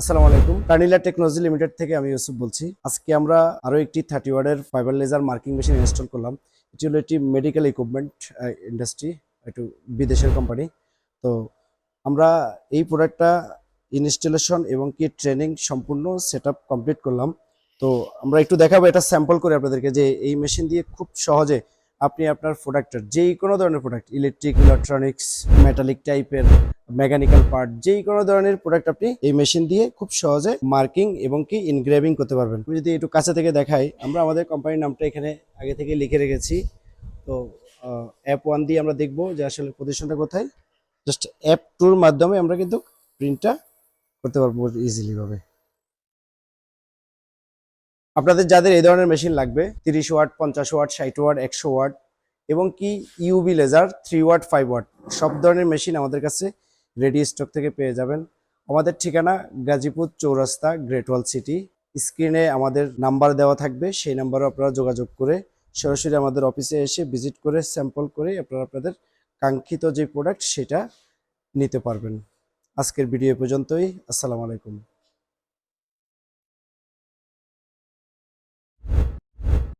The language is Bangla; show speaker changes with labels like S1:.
S1: আসসালামু আলাইকুম। টার্নিলা টেকনোলজি লিমিটেড থেকে আমি ইউসুফ বলছি। আজকে আমরা আরও একটি থার্টি ওয়ার্ডের fibre laser marking machine install করলাম। এটি হলো একটি মেডিকেল ইকুইপমেন্ট ইন্ডাস্ট্রি একটু বিদেশের কোম্পানি তো আমরা এই প্রোডাক্টটা ইনস্টলেশন এবং কি ট্রেনিং সম্পূর্ণ সেট কমপ্লিট করলাম। তো আমরা একটু দেখাবো, এটা স্যাম্পল করে আপনাদেরকে যে এই মেশিন দিয়ে খুব সহজে আপনি আপনার প্রোডাক্টের যেই কোনো ধরনের প্রোডাক্ট ইলেকট্রিক ইলেকট্রনিক্স মেটালিক টাইপের মেকানিক্যাল পার্ট যেই কোনো ধরনের প্রোডাক্ট আপনি এই মেশিন দিয়ে খুব সহজে মার্কিং এবং কি ইনগ্রেভিং করতে পারবেন। যদি একটু কাছে থেকে দেখাই, আমরা আমাদের কোম্পানির নামটা এখানে আগে থেকে লিখে রেখেছি। তো অ্যাপ ওয়ান দিয়ে আমরা দেখব যে আসলে প্রতিষ্ঠানটা কোথায়। জাস্ট অ্যাপ টুর মাধ্যমে আমরা কিন্তু প্রিন্টটা করতে পারব ইজিলি ভাবে। আপনাদের যাদের এই ধরনের মেশিন লাগবে, তিরিশ ওয়াট, পঞ্চাশ ওয়াট, ষাট ওয়াট, একশো ওয়াট, এবং কি UV laser three watt five watt সব ধরনের মেশিন আমাদের কাছে রেডি স্টক থেকে পেয়ে যাবেন। আমাদের ঠিকানা Gazipur Chowrasta great wall city স্ক্রিনে আমাদের নাম্বার দেওয়া থাকবে, সেই নাম্বারে আপনারা যোগাযোগ করে সরাসরি আমাদের অফিসে এসে ভিজিট করে স্যাম্পল করে আপনারা আপনাদের কাঙ্ক্ষিত যে প্রোডাক্ট সেটা নিতে পারবেন। আজকের ভিডিও পর্যন্তই, আসসালামু আলাইকুম।